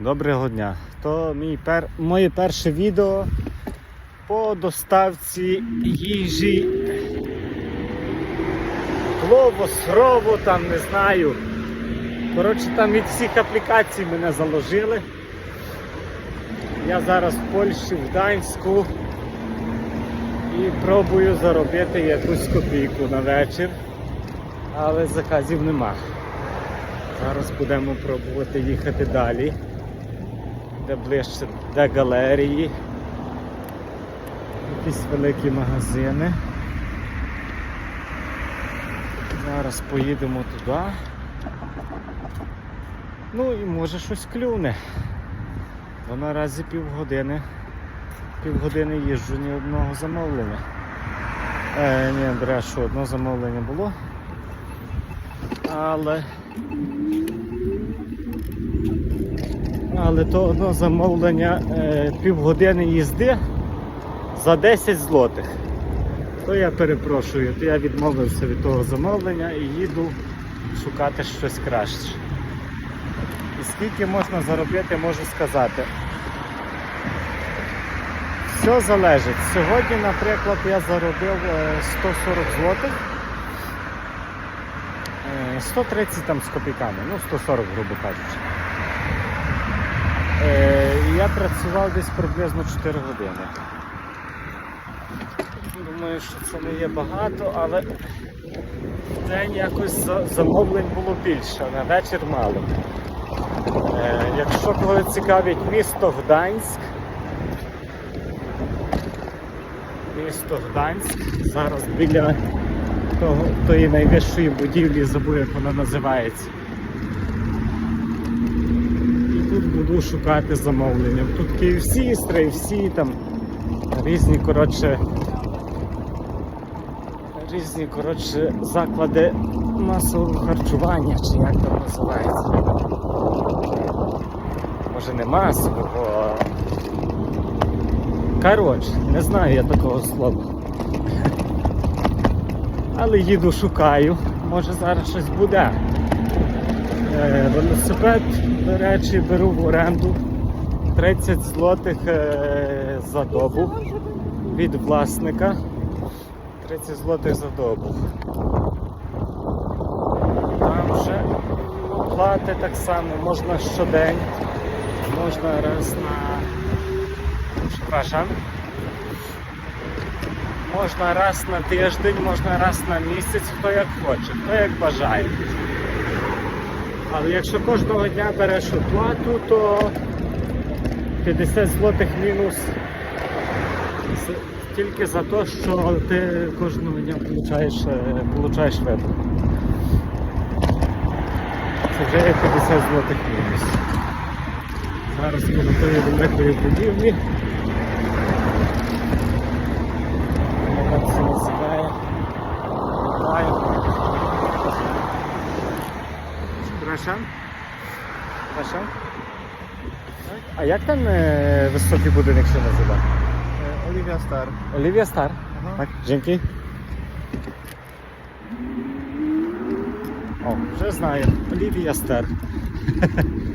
Доброго дня. То мій пер... моє перше відео по доставці їжі. Слово, срово, там не знаю. Коротше, там від всіх аплікацій мене заложили. Я зараз в Польщі, в Гданську і пробую заробити якусь копійку на вечір, але заказів нема. Зараз будемо пробувати їхати далі, де ближче, де галерії, якісь великі магазини. Зараз поїдемо туди. Ну і може щось клюне. Бо наразі півгодини. Півгодини їжджу ні одного замовлення. Е, ні, брешу, одне замовлення було. Але Але то одне замовлення е, півгодини їзди за 10 злотих. То я перепрошую, то я відмовився від того замовлення і їду шукати щось краще. І скільки можна заробити, можу сказати. Все залежить. Сьогодні, наприклад, я заробив е, 140 злотих. Е, 130 там з копійками, ну 140, грубо кажучи. Я працював десь приблизно 4 години. Думаю, що це не є багато, але в день якось замовлень було більше, на вечір мало. Е, Якщо кого цікавить місто Гданськ, місто Гданськ, зараз біля того, тої найвищої будівлі, забув, як вона називається. Буду шукати замовлення. Тут KFC, StrayFC, там різні, коротше, різні, коротше, заклади масового харчування, чи як там називається. Може не масового. Коротше, не знаю я такого слова. Але їду шукаю, може зараз щось буде. Е, велосипед, до речі, беру в оренду 30 злотих е, за добу від власника. 30 злотих за добу. Там вже оплати так само, можна щодень, можна раз на. Przepraszam. Можна раз на тиждень, можна раз на місяць, хто як хоче, хто як бажає. Але якщо кожного дня береш оплату, то 50 злотих мінус тільки за те, що ти кожного дня получаєш, е, получаєш виплату. Це вже є 50 злотих мінус. Зараз коло тої великої будівлі. Przepraszam. Przepraszam. A jak ten e, wysoki budynek się nazywa? E, Olivia Star. Olivia Star? Aha. Tak, dzięki. O, że znaję. Olivia Star.